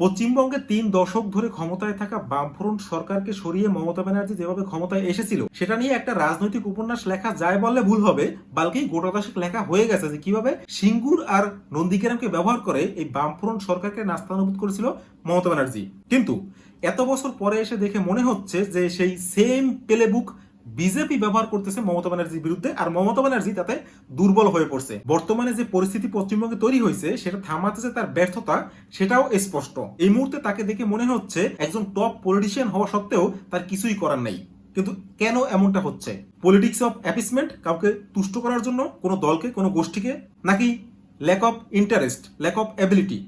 পশ্চিমবঙ্গে তিন দশক ধরে ক্ষমতায় থাকা বামফ্রন্ট সরকারকে সরিয়ে মমতা ব্যানার্জি যেভাবে ক্ষমতায় এসেছিল, সেটা নিয়ে একটা রাজনৈতিক উপন্যাস লেখা যায় বললে ভুল হবে। বালকি গোটা দশেক লেখা হয়ে গেছে যে কীভাবে সিঙ্গুর আর নন্দীগ্রামকে ব্যবহার করে এই বামফ্রন্ট সরকারকে নাস্তানুবোধ করেছিল মমতা ব্যানার্জি। কিন্তু এত বছর পরে এসে দেখে মনে হচ্ছে যে সেই সেম প্লেবুক বিজেপি ব্যবহার করতেছে মমতা ব্যানার্জির বিরুদ্ধে, আর মমতা ব্যানার্জি তাতে দুর্বল হয়ে পড়ছে। বর্তমানে যে পরিস্থিতি পশ্চিমবঙ্গে তৈরি হয়েছে, সেটা থামাতেছে তার ব্যর্থতা, সেটাও স্পষ্ট। এই মুহূর্তে তাকে দেখে মনে হচ্ছে একজন টপ পলিটিশিয়ান হওয়া সত্ত্বেও তার কিছুই করার নেই। কিন্তু কেন এমনটা হচ্ছে? পলিটিক্স অফ অ্যাপিসমেন্ট কাউকে তুষ্ট করার জন্য কোনো দলকে, কোনো গোষ্ঠীকে, নাকি lack of interest lack of ability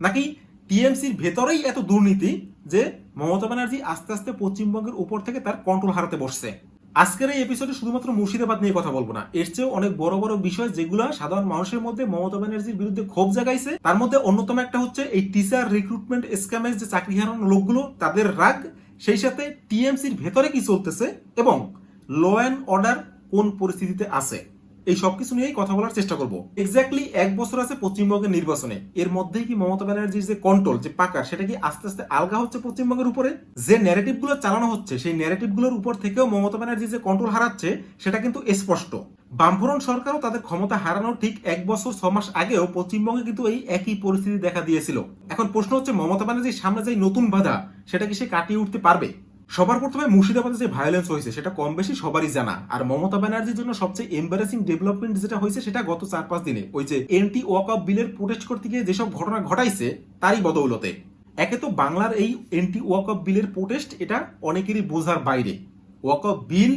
নাকি টিএমসির ভেতরেই এত দুর্নীতি যে মমতা ব্যানার্জি আস্তে আস্তে পশ্চিমবঙ্গের উপর থেকে তার কন্ট্রোল হারাতে বসছে? আজকের এই এপিসোডে শুধুমাত্র মুর্শিদাবাদ নিয়ে কথা বলব না। এর চেয়েও অনেক বড় বড় বিষয় যেগুলো সাধারণ মানুষের মধ্যে মমতা ব্যানার্জির বিরুদ্ধে ক্ষোভ জাগাইছে, তার মধ্যে অন্যতম একটা হচ্ছে এই টিচার রিক্রুটমেন্ট স্ক্যামের যে চাকরি হারানো লোকগুলো, তাদের রাগ, সেই সাথে টিএমসির ভেতরে কি চলতেছে এবং ল অ্যান্ড অর্ডার কোন পরিস্থিতিতে আছে? এই সবকিছু নিয়েই কথা বলার চেষ্টা করব। এক্স্যাক্টলি এক বছর আছে পশ্চিমবঙ্গের নির্বাচনে। এর মধ্যেই কি মমতা ব্যানার্জির যে কন্ট্রোল যে পাকা, সেটা কি আস্তে আস্তে আলগা হচ্ছে পশ্চিমবঙ্গের উপরে? যে ন্যারেটিভগুলো চালানো হচ্ছে, সেই ন্যারেটিভগুলোর উপর থেকেও মমতা ব্যানার্জি যে কন্ট্রোল হারাচ্ছে, সেটা কিন্তু স্পষ্ট। বামফ্রন্ট সরকারও তাদের ক্ষমতা হারানোর ঠিক এক বছর, ছ মাস আগেও পশ্চিমবঙ্গে কিন্তু এই একই পরিস্থিতি দেখা দিয়েছিল। এখন প্রশ্ন হচ্ছে, মমতা ব্যানার্জির সামনে যে নতুন বাধা, সেটা কি সে কাটিয়ে উঠতে পারবে? সবার প্রথমে মুর্শিদাবাদে যে ভায়োলেন্স হয়েছে, সেটা কম বেশি সবারই জানা। আর মমতা ব্যানার্জির জন্য সবচেয়ে এম্বারেসিং ডেভেলপমেন্ট যেটা হয়েছে, সেটা গত চার পাঁচ দিনে। ওই যে এনটি ওয়াক অফ বিলের প্রোটেস্ট করতে গিয়ে যেসব ঘটনা ঘটাইছে, তারই বদৌলতে। একে তো বাংলার এই এনটি ওয়াক অফ বিলের প্রোটেস্ট এটা অনেকেরই বোঝার বাইরে। ওয়াক অফ বিল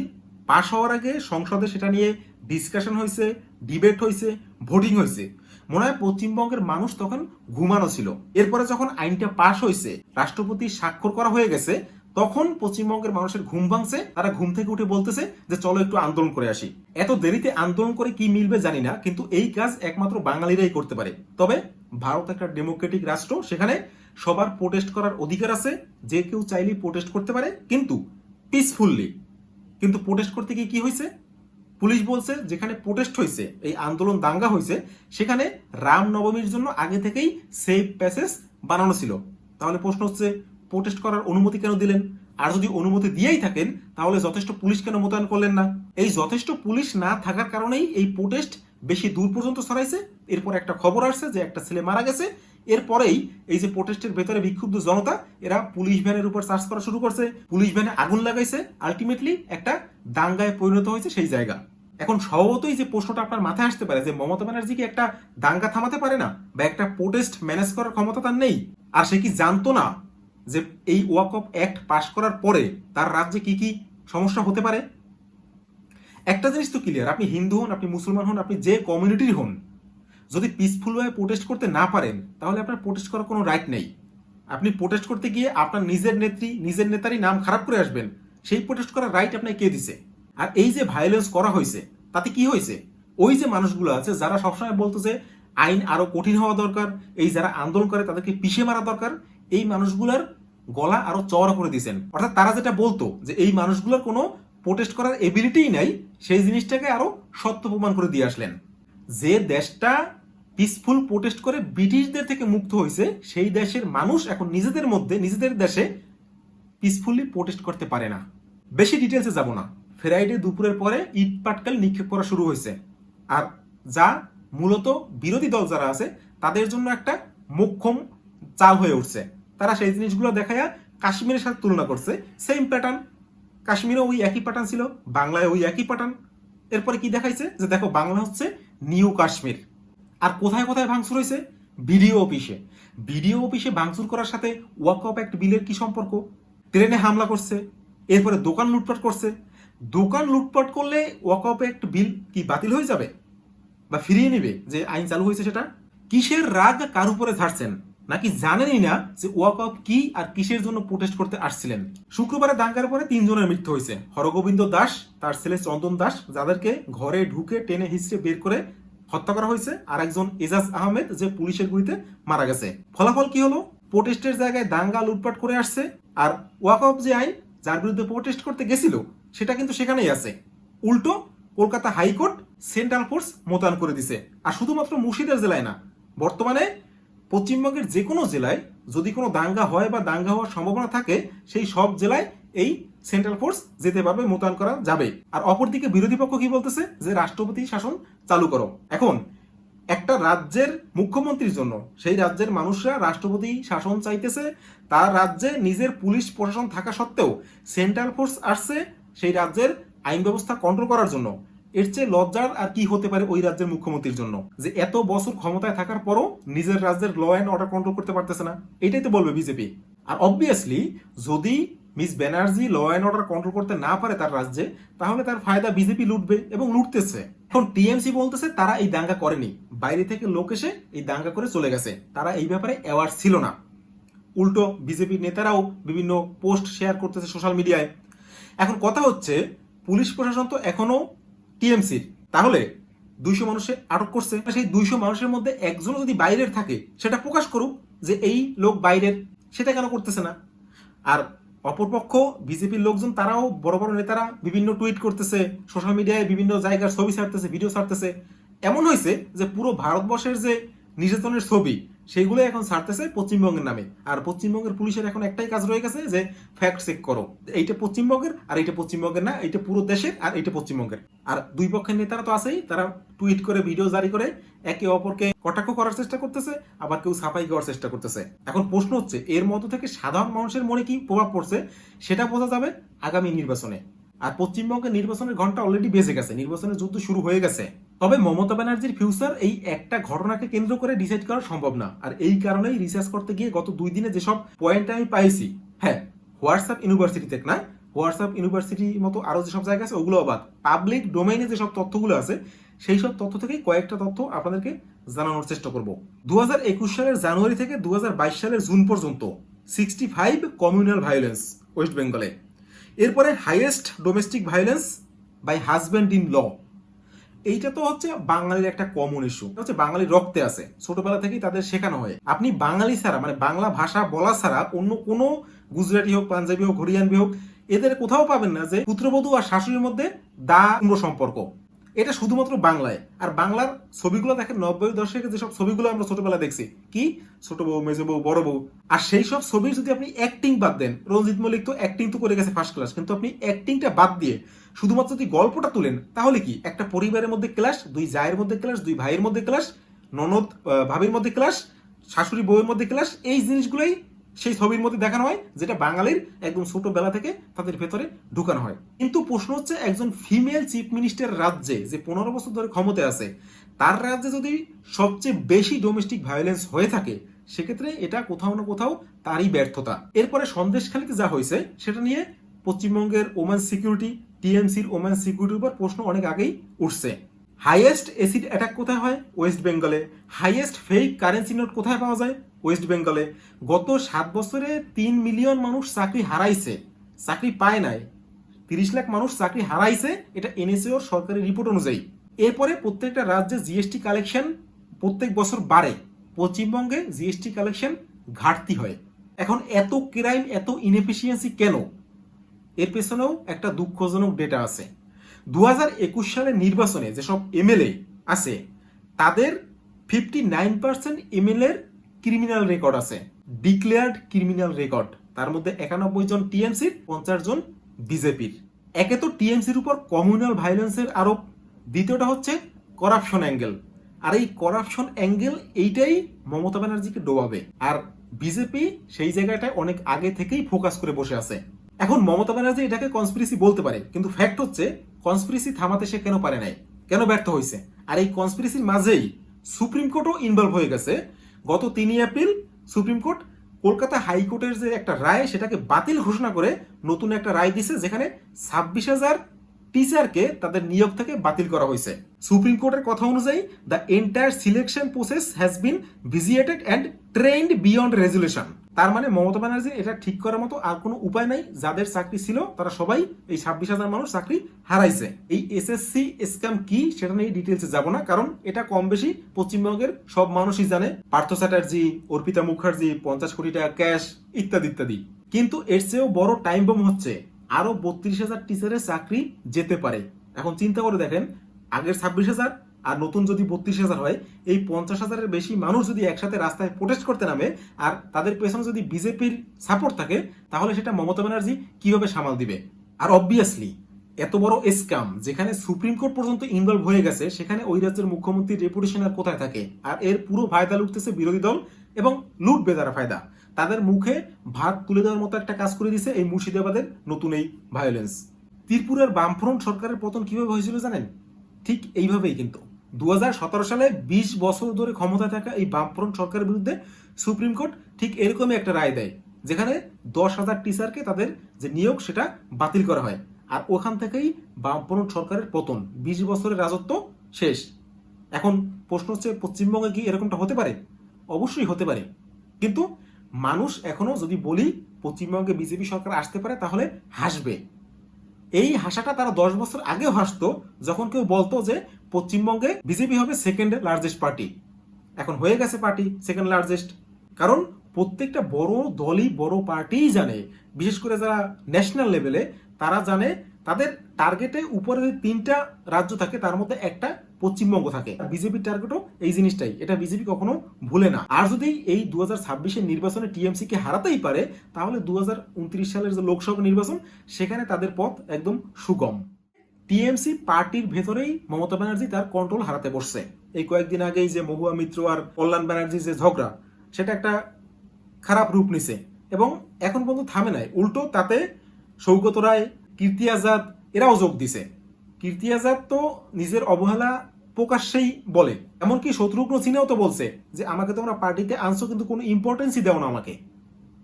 পাশ হওয়ার আগে সংসদে সেটা নিয়ে ডিসকাশন হয়েছে ডিবেট হয়েছে ভোটিং হয়েছে। মনে হয় পশ্চিমবঙ্গের মানুষ তখন ঘুমানো ছিল। এরপরে যখন আইনটা পাশ হয়েছে, রাষ্ট্রপতি স্বাক্ষর করা হয়ে গেছে তখন পশ্চিমবঙ্গের মানুষের ঘুম ভাঙছে, তারা ঘুম থেকে উঠে বলতেছে যে চলো একটু আন্দোলন করে আসি। এত দেরিতে আন্দোলন করে কি মিলবে জানি না, কিন্তু এই কাজ একমাত্র বাঙালিরাই করতে পারে। তবে ভারত একটা ডেমোক্রেটিক রাষ্ট্র, সেখানে সবার প্রোটেস্ট করার অধিকার আছে, যে কেউ চাইলেই প্রোটেস্ট করতে পারে, কিন্তু পিসফুললি কিন্তু প্রোটেস্ট করতে গিয়ে কি হয়েছে? পুলিশ বলছে, যেখানে প্রোটেস্ট হয়েছে, এই আন্দোলন দাঙ্গা হয়েছে, সেখানে রাম নবমীর জন্য আগে থেকেই সেফ প্যাসেজ বানানো ছিল। তাহলে প্রশ্ন হচ্ছে প্রোটেস্ট করার অনুমতি কেন দিলেন? আর যদি অনুমতি দিয়েই থাকেন, তাহলে যথেষ্ট পুলিশ কেন মোতায়েন করলেন না? এই যথেষ্ট পুলিশ না থাকার কারণেই এই প্রোটেস্ট বেশি দূর পর্যন্ত ছড়াইছে। এরপর একটা খবর আসছে যে একটা ছেলে মারা গেছে। এরপরেই এই যে প্রোটেস্টের ভেতরে বিক্ষুব্ধ জনতা, এরা পুলিশ ভ্যানের উপর চার্জ করা শুরু করছে। পুলিশ ভ্যানে আগুন লাগাইছে। আলটিমেটলি একটা দাঙ্গায় পরিণত হয়েছে সেই জায়গা। এখন স্বভাবতই যে প্রশ্নটা আপনার মাথায় আসতে পারে যে মমতা ব্যানার্জি কি একটা দাঙ্গা থামাতে পারে না? বা একটা প্রোটেস্ট ম্যানেজ করার ক্ষমতা তার নেই? আর সে কি জানতো না যে এই ওয়াক অফ অ্যাক্ট পাশ করার পরে তার রাজ্যে কি কি সমস্যা হতে পারে? একটা জিনিস তো ক্লিয়ার আপনি হিন্দু হন, আপনি মুসলমান হন, আপনি যে কমিউনিটির হন, যদি পিসফুলভাবে প্রোটেস্ট করতে না পারেন, তাহলে আপনার প্রোটেস্ট করার কোনো রাইট নেই। আপনি প্রোটেস্ট করতে গিয়ে আপনার নিজের নেত্রী, নিজের নেতারই নাম খারাপ করে আসবেন, সেই প্রোটেস্ট করার রাইট আপনাকে কে দিছে? আর এই যে ভায়োলেন্স করা হয়েছে, তাতে কি হয়েছে? ওই যে মানুষগুলো আছে, যারা সবসময় বলতো যে আইন আরও কঠিন হওয়া দরকার, এই যারা আন্দোলন করে তাদেরকে পিষে মারা দরকার, এই মানুষগুলোর গলা আরও চওড়া করে দিয়েছেন। অর্থাৎ তারা যেটা বলতো, যে এই মানুষগুলোর কোনো প্রোটেস্ট করার এবিলিটিই নাই, সেই জিনিসটাকে আরও সত্য প্রমাণ করে দিয়ে আসলেন। যে দেশটা পিসফুল প্রোটেস্ট করে ব্রিটিশদের থেকে মুক্ত হয়েছে, সেই দেশের মানুষ এখন নিজেদের মধ্যে, নিজেদের দেশে পিসফুলি প্রোটেস্ট করতে পারে না। বেশি ডিটেলসে যাব না। ফ্রাইডে দুপুরের পরে ইট পাটকেল নিক্ষেপ করা শুরু হয়েছে। আর যা মূলত বিরোধী দল যারা আছে, তাদের জন্য একটা মোক্ষম চাল হয়ে উঠছে। তারা সেই জিনিসগুলো দেখায়া কাশ্মীরের সাথে তুলনা করছে। সেম প্যাটার্ন কাশ্মীরে ওই একই প্যাটার্ন ছিল বাংলায় ওই একই প্যাটার্ন এরপরে কি দেখাইছে? যে দেখো, বাংলা হচ্ছে নিউ কাশ্মীর আর কোথায় কোথায় ভাঙচুর হয়েছে? বিডিও অফিসে। বিডিও অফিসে ভাঙচুর করার সাথে ওয়াক অফ অ্যাক্ট বিলের কি সম্পর্ক? ট্রেনে হামলা করছে, এরপরে দোকান লুটপাট করছে। দোকান লুটপাট করলে ওয়াক অফ অ্যাক্ট বিল কি বাতিল হয়ে যাবে? বা ফিরিয়ে নেবে? যে আইন চালু হয়েছে সেটা? কিসের রাগ কার উপরে ঝাড়ছেন? নাকি জানেনই না যে ওয়াক অফ কি আর কিসের জন্য প্রোটেস্ট করতে আসছিলেন? শুক্রবারে দাঙ্গার পরে তিনজনের মৃত্যু হয়েছে। হরগোবিন্দ দাস, তার ছেলে চন্দন দাস, যাদেরকে ঘরে ঢুকে টেনে হিসড়ে বের করে হত্যা করা হয়েছে, আর একজন এজাজ আহমেদ যে পুলিশের গুলিতে মারা গেছে। ফলাফল কি হলো? প্রোটেস্টের জায়গায় দাঙ্গা লুটপাট করে আসছে, আর ওয়াক অফ যে আইন, যার বিরুদ্ধে প্রোটেস্ট করতে গেছিল, সেটা কিন্তু সেখানেই আছে। উল্টো, কলকাতা হাইকোর্ট সেন্ট্রাল ফোর্স মোতায়েন করে দিছে, আর শুধুমাত্র মুর্শিদাবাদ জেলায় না, বর্তমানে পশ্চিমবঙ্গের যে কোনো জেলায় যদি কোনো দাঙ্গা হয় বা দাঙ্গা হওয়ার সম্ভাবনা থাকে, সেই সব জেলায় এই সেন্ট্রাল ফোর্স যেতে পারবে, মোতায়েন করা যাবে। আর অপরদিকে বিরোধী পক্ষ কি বলতেছে? যে রাষ্ট্রপতি শাসন চালু করো। এখন, একটা রাজ্যের মুখ্যমন্ত্রীর জন্য, সেই রাজ্যের মানুষরা রাষ্ট্রপতি শাসন চাইতেছে, তার রাজ্যে নিজের পুলিশ প্রশাসন থাকা সত্ত্বেও সেন্ট্রাল ফোর্স আসছে সেই রাজ্যের আইন ব্যবস্থা কন্ট্রোল করার জন্য। এর চেয়ে লজ্জার আর কি হতে পারে ওই রাজ্যের মুখ্যমন্ত্রীর জন্য? যে এত বছর ক্ষমতায় থাকার পরও নিজের রাজ্যের ল অ্যান্ড অর্ডার কন্ট্রোল করতে পারতেছে না। এটাই তো বলবে বিজেপি। আর অবভিয়াসলি যদি Miss Banerjee law and order control করতে না পারে তার রাজ্যে, তাহলে তার ফায়দা বিজেপি লুটবে এবং লুটতেছে। এখন টিএমসি বলতেছে, তারা এই দাঙ্গা করেনি। বাইরে থেকে লোক এসে এই দাঙ্গা করে চলে গেছে। তারা এই ব্যাপারে অ্যাওয়ার্ড ছিল না। উল্টো বিজেপি নেতারাও বিভিন্ন পোস্ট শেয়ার করতেছে সোশ্যাল মিডিয়ায় এখন কথা হচ্ছে, পুলিশ প্রশাসন তো এখনও টিএমসির তাহলে দুইশো মানুষে আটক করছে। সেই দুইশো মানুষের মধ্যে একজন যদি বাইরের থাকে, সেটা প্রকাশ করুক যে এই লোক বাইরের, সেটা কেন করতেছে না? আর অপরপক্ষ বিজেপির লোকজন, তারাও বড় বড় নেতারা বিভিন্ন টুইট করতেছে, সোশ্যাল মিডিয়ায় বিভিন্ন জায়গার ছবি ছাড়তেছে, ভিডিও ছাড়তেছে। এমন হয়েছে যে পুরো ভারতবর্ষের যে নির্যাতনের ছবি সেইগুলো এখন ছাড়তেছে পশ্চিমবঙ্গের নামে। আর পশ্চিমবঙ্গের পুলিশের এখন একটাই কাজ রয়ে গেছে যে ফ্যাক্ট চেক করো। এইটা পশ্চিমবঙ্গের আর এইটা পশ্চিমবঙ্গের না, এইটা পুরো দেশের আর এইটা পশ্চিমবঙ্গের। আর দুই পক্ষের নেতারা তো আছেই, তারা টুইট করে ভিডিও জারি করে, একে অপরকে কটাক্ষ করার চেষ্টা করতেছে, আবার কেউ সাফাই করার চেষ্টা করতেছে। এখন প্রশ্ন হচ্ছে, এর মধ্য থেকে সাধারণ মানুষের মনে কি প্রভাব পড়ছে, সেটা বোঝা যাবে আগামী নির্বাচনে। আর পশ্চিমবঙ্গের নির্বাচনের ঘণ্টা অলরেডি বেজে গেছে। নির্বাচনের যুদ্ধ শুরু হয়ে গেছে। তবে মমতা ব্যানার্জির ফিউচার এই একটা ঘটনাকে কেন্দ্র করে ডিসাইড করা সম্ভব না। আর এই কারণেই রিসার্চ করতে গিয়ে গত দুই দিনে যেসব পয়েন্ট আমি পাইছি হ্যাঁ হোয়াটসঅ্যাপ ইউনিভার্সিটি থেকে না হোয়াটসঅ্যাপ ইউনিভার্সিটি মতো আরও যেসব জায়গা আছে ওগুলো বাদ। পাবলিক ডোমেইনে যেসব তথ্যগুলো আছে, সেই সব তথ্য থেকে কয়েকটা তথ্য আপনাদেরকে জানানোর চেষ্টা করব। দু হাজার একুশ সালের জানুয়ারি থেকে দু হাজার বাইশ সালের জুন পর্যন্ত sixty five communal violence west বেঙ্গলে এরপরে highest domestic violence by husband in law এইটা তো হচ্ছে বাঙালির একটা কমন ইস্যু হচ্ছে বাঙালি রক্তে আছে। ছোটবেলা থেকেই তাদের শেখানো হয়। আপনি বাঙালি ছাড়া মানে বাংলা ভাষা বলা ছাড়া অন্য কোনো গুজরাটি হোক, পাঞ্জাবি হোক, হরিয়ানবি হোক, এদের কোথাও পাবেন না যে পুত্রবধূ আর শাশুড়ির মধ্যে দা সম্পর্ক। এটা শুধুমাত্র বাংলায়। আর বাংলার ছবিগুলো দেখেন, নব্বই দশকে যেসব ছবিগুলো আমরা ছোটবেলা দেখছি, কি? ছোট বউ, মেজো বউ, বড় বউ। আর সেই সব ছবির যদি আপনি অ্যাক্টিং বাদ দেন, রঞ্জিত মল্লিক তো অ্যাক্টিং তো করে গেছে ফার্স্ট ক্লাস কিন্তু আপনি অ্যাক্টিংটা বাদ দিয়ে শুধুমাত্র যদি গল্পটা তুলেন, তাহলে কি? একটা পরিবারের মধ্যে ক্লাস দুই জায়ের মধ্যে ক্লাস দুই ভাইয়ের মধ্যে ক্লাস ননদ ভাবির মধ্যে ক্লাস শাশুড়ি বউয়ের মধ্যে ক্লাস এই জিনিসগুলোই সেই ছবির মধ্যে দেখানো হয়, যেটা বাঙালির একদম ছোটবেলা থেকে তাদের ভেতরে ঢুকানো হয়। কিন্তু প্রশ্ন হচ্ছে, একজন ফিমেল চিফ মিনিস্টার রাজ্যে যে পনেরো বছর ধরে ক্ষমতায় আছে, তার রাজ্যে যদি সবচেয়ে বেশি ডোমেস্টিক ভায়োলেন্স হয়ে থাকে, সেক্ষেত্রে এটা কোথাও না কোথাও তারই ব্যর্থতা। এরপরে সন্দেশখালীতে যা হয়েছে, সেটা নিয়ে পশ্চিমবঙ্গের ওমেন সিকিউরিটি টিএমসির ওমেন সিকিউরিটির উপর প্রশ্ন অনেক আগেই উঠছে। হাইয়েস্ট এসিড অ্যাটাক কোথায় হয়? ওয়েস্ট বেঙ্গলে হাইয়েস্ট ফেক কারেন্সি নোট কোথায় পাওয়া যায়? ওয়েস্ট বেঙ্গলে গত সাত বছরে তিন মিলিয়ন মানুষ চাকরি হারাইছে, চাকরি পায় নাই। তিরিশ লাখ মানুষ চাকরি হারাইছে, এটা এনএসএওর সরকারি রিপোর্ট অনুযায়ী। এরপরে প্রত্যেকটা রাজ্যে জিএসটি কালেকশন প্রত্যেক বছর বাড়ে। পশ্চিমবঙ্গে জিএসটি কালেকশন ঘাটতি হয়। এখন এত ক্রাইম এত ইনএফিসিয়েন্সি কেন? এর পেছনেও একটা দুঃখজনক ডেটা আছে। দু হাজার একুশ সালের নির্বাচনে যেসব এমএলএ আছে, তাদের ফিফটি নাইন পার্সেন্ট এমএলএর ক্রিমিনাল রেকর্ড আছে। ডিক্লেয়ার্ড ক্রিমিনাল রেকর্ড তার মধ্যে একানব্বই জন টিএমসির পঞ্চাশ জন বিজেপির একে তো টিএমসির উপর কমিউনাল ভায়োলেন্সের আরোপ। দ্বিতীয়টা হচ্ছে করাপশন অ্যাঙ্গেল আর এই করাপশন অ্যাঙ্গেল এইটাই মমতা ব্যানার্জিকে ডোবাবে। আর বিজেপি সেই জায়গাটায় অনেক আগে থেকেই ফোকাস করে বসে আছে। এখন মমতা ব্যানার্জি এটাকে কনস্পিরেসি বলতে পারে। কিন্তু ফ্যাক্ট হচ্ছে কনস্পিরেসি থামাতে সে কেন পারে নাই? কেন ব্যর্থ হয়েছে আর এই কনস্পিরেসির মাঝেই সুপ্রিম কোর্টও ইনভলভ হয়ে গেছে। গত তিনই এপ্রিল সুপ্রিম কোর্ট কলকাতা হাইকোর্টের যে একটা রায়, সেটাকে বাতিল ঘোষণা করে নতুন একটা রায় দিছে, যেখানে ছাব্বিশ হাজার টিচারকে তাদের নিয়োগ থেকে বাতিল করা হয়েছে। সুপ্রিম কোর্টের কথা অনুযায়ী the entire selection process has been vitiated and tainted beyond resolution তার মানে মমতা ব্যানার্জি এটা ঠিক করার মতো আর কোনো উপায় নাই। যাদের চাকরি ছিল, তারা সবাই এই ছাব্বিশ হাজার মানুষ চাকরি হারাইছে। এই এসএসসি স্ক্যাম কি, সেটা নিয়ে ডিটেলসে যাব না, কারণ এটা কম বেশি পশ্চিমবঙ্গের সব মানুষই জানে। পার্থ চ্যাটার্জি, অর্পিতা মুখার্জি, পঞ্চাশ কোটি টাকা ক্যাশ ইত্যাদি ইত্যাদি। কিন্তু এর চেয়েও বড় টাইম বম হচ্ছে আরও বত্রিশ হাজার টিচারের চাকরি যেতে পারে। এখন চিন্তা করে দেখেন, আগের ছাব্বিশ হাজার আর নতুন যদি বত্রিশ হাজার হয়, এই পঞ্চাশ হাজারের বেশি মানুষ যদি একসাথে রাস্তায় প্রোটেস্ট করতে নামে আর তাদের পেছনে যদি বিজেপির সাপোর্ট থাকে, তাহলে সেটা মমতা ব্যানার্জি কীভাবে সামাল দিবে? আর অবভিয়াসলি এত বড় স্ক্যাম যেখানে সুপ্রিম কোর্ট পর্যন্ত ইনভলভ হয়ে গেছে, সেখানে ওই রাজ্যের মুখ্যমন্ত্রীর রেপুটেশন আর কোথায় থাকে? আর এর পুরো ফায়দা লুটতেছে বিরোধী দল এবং লুটবে তারা ফায়দা। তাদের মুখে ভাত তুলে দেওয়ার মতো একটা কাজ করে দিছে এই মুর্শিদাবাদের নতুন এই ভায়োলেন্স ত্রিপুরার বামফ্রন্ট সরকারের পতন কীভাবে হয়েছিল জানেন? ঠিক এইভাবেই কিন্তু। দু হাজার সতেরো সালে ২০ বছর ধরে ক্ষমতায় থাকা এই বামফ্রন্ট সরকারের বিরুদ্ধে সুপ্রিম কোর্ট ঠিক এরকমই একটা রায় দেয়, যেখানে দশ হাজার টিচারকে তাদের যে নিয়োগ সেটা বাতিল করা হয়। আর ওখান থেকেই বামফ্রন্ট সরকারের পতন। বিশ বছরের রাজত্ব শেষ। এখন প্রশ্ন হচ্ছে, পশ্চিমবঙ্গে কি এরকমটা হতে পারে? অবশ্যই হতে পারে। কিন্তু মানুষ এখনও যদি বলি, পশ্চিমবঙ্গে বিজেপি সরকার আসতে পারে, তাহলে হাসবে। এই হাসাটা তারা দশ বছর আগেও হাসতো, যখন কেউ বলতো যে পশ্চিমবঙ্গে বিজেপি হবে সেকেন্ড লার্জেস্ট পার্টি এখন হয়ে গেছে পার্টি সেকেন্ড লার্জেস্ট কারণ প্রত্যেকটা বড় দলই বড় পার্টিই জানে। বিশেষ করে যারা ন্যাশনাল লেভেলে তারা জানে তাদের টার্গেটে উপরে তিনটা রাজ্য থাকে, তার মধ্যে একটা পশ্চিমবঙ্গ থাকে। বিজেপির টার্গেটও এই জিনিসটাই। এটা বিজেপি কখনো ভুলে না। আর যদি এই দু হাজার ছাব্বিশের নির্বাচনে টিএমসি কে হারাতেই পারে, তাহলে দু হাজার উনত্রিশ সালের যে লোকসভা নির্বাচন, সেখানে তাদের পথ একদম সুগম। টিএমসি পার্টির ভেতরেই মমতা ব্যানার্জি তার কন্ট্রোল হারাতে বসছে। এই কয়েকদিন আগেই যে মহুয়া মিত্র আর কল্যাণ ব্যানার্জি যে ঝগড়া, সেটা একটা খারাপ রূপ নিছে। এবং এখন পর্যন্ত থামে নাই। উল্টো তাতে সৌগত রায়, কীর্তি আজাদ, এরাও যোগ দিছে। কীর্তি আজাদ তো নিজের অবহেলা প্রকাশ্যেই বলে। এমনকি শত্রুঘ্ন সিনহাও তো বলছে যে, আমাকে তোমরা পার্টিতে আনছো কিন্তু কোনো ইম্পর্টেন্সই দেও না আমাকে।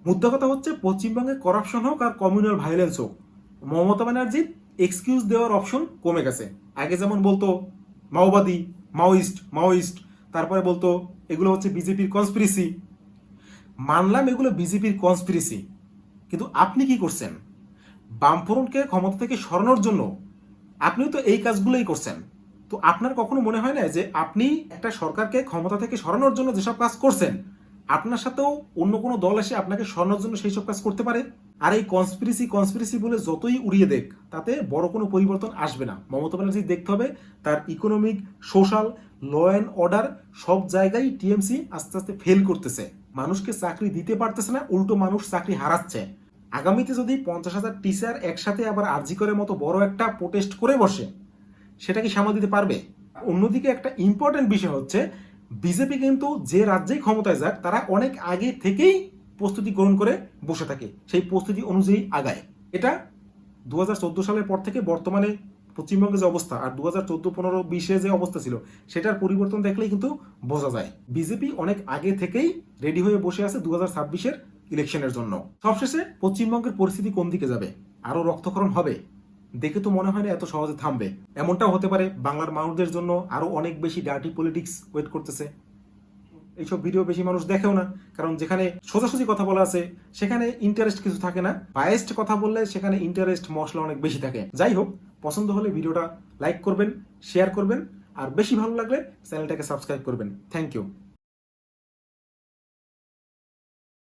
মুদ্রা কথা হচ্ছে, পশ্চিমবঙ্গে করাপশন হোক আর কমিউনাল ভায়োলেন্স হোক, মমতা ব্যানার্জির এক্সকিউজ দেওয়ার অপশন কমে গেছে। আগে যেমন বলতো, মাওবাদী, মাওইস্ট মাওইস্ট, তারপরে বলতো, এগুলো হচ্ছে বিজেপির কনস্পিরেসি মানলাম এগুলো বিজেপির কনস্পিরেসি কিন্তু আপনি কি করছেন? বামফ্রন্টকে ক্ষমতা থেকে সরানোর জন্য আপনিও তো এই কাজগুলোই করছেন। তো আপনার কখনো মনে হয় না যে আপনি একটা সরকারকে ক্ষমতা থেকে সরানোর জন্য যেসব কাজ করছেন, আপনার সাথেও অন্য কোনো দল এসে আপনাকে সরানোর জন্য সেই সব কাজ করতে পারে? আর এই কনস্পিরেসি কনস্পিরেসি বলে যতই উড়িয়ে দেখ, তাতে বড় কোনো পরিবর্তন আসবে না। মমতা ব্যানার্জি দেখতে হবে, তার economic social law and order সব জায়গায় টিএমসি আস্তে আস্তে ফেল করতেছে। মানুষকে চাকরি দিতে পারতেছে না, উল্টো মানুষ চাকরি হারাচ্ছে। আগামীতে যদি পঞ্চাশ হাজার টিচার একসাথে আবার আরজি করে মতো বড় একটা প্রোটেস্ট করে বসে, সেটা কি সামাল দিতে পারবে? অন্যদিকে একটা ইম্পর্টেন্ট বিষয় হচ্ছে বিজেপি কিন্তু যে রাজ্যেই ক্ষমতায় যাক, তারা অনেক আগে থেকেই প্রস্তুতি গ্রহণ করে বসে থাকে, সেই প্রস্তুতি অনুযায়ী আগায়। এটা দু হাজার চোদ্দ সালের পর থেকে বর্তমানে পশ্চিমবঙ্গের যে অবস্থা আর দু হাজার চোদ্দ পনেরো বিশে যে অবস্থা ছিল, সেটার পরিবর্তন দেখলেই কিন্তু বোঝা যায়। বিজেপি অনেক আগে থেকেই রেডি হয়ে বসে আছে দু হাজার ছাব্বিশের ইলেকশনের জন্য। সবশেষে পশ্চিমবঙ্গের পরিস্থিতি কোন দিকে যাবে? আরও রক্তক্ষরণ হবে? দেখে তো মনে হয় না এত সহজে থামবে। এমনটাও হতে পারে বাংলার মানুষদের জন্য আরও অনেক বেশি ডার্টি পলিটিক্স ওয়েট করতেছে। এইসব ভিডিও বেশি মানুষ দেখেও না, কারণ যেখানে সোজাসুজি কথা বলা আছে, সেখানে ইন্টারেস্ট কিছু থাকে না। বায়েস্ট কথা বললে সেখানে ইন্টারেস্ট মশলা অনেক বেশি থাকে। যাই হোক, পছন্দ হলে ভিডিওটা লাইক করবেন শেয়ার করবেন, আর বেশি ভালো লাগলে চ্যানেলটাকে সাবস্ক্রাইব করবেন। Thank you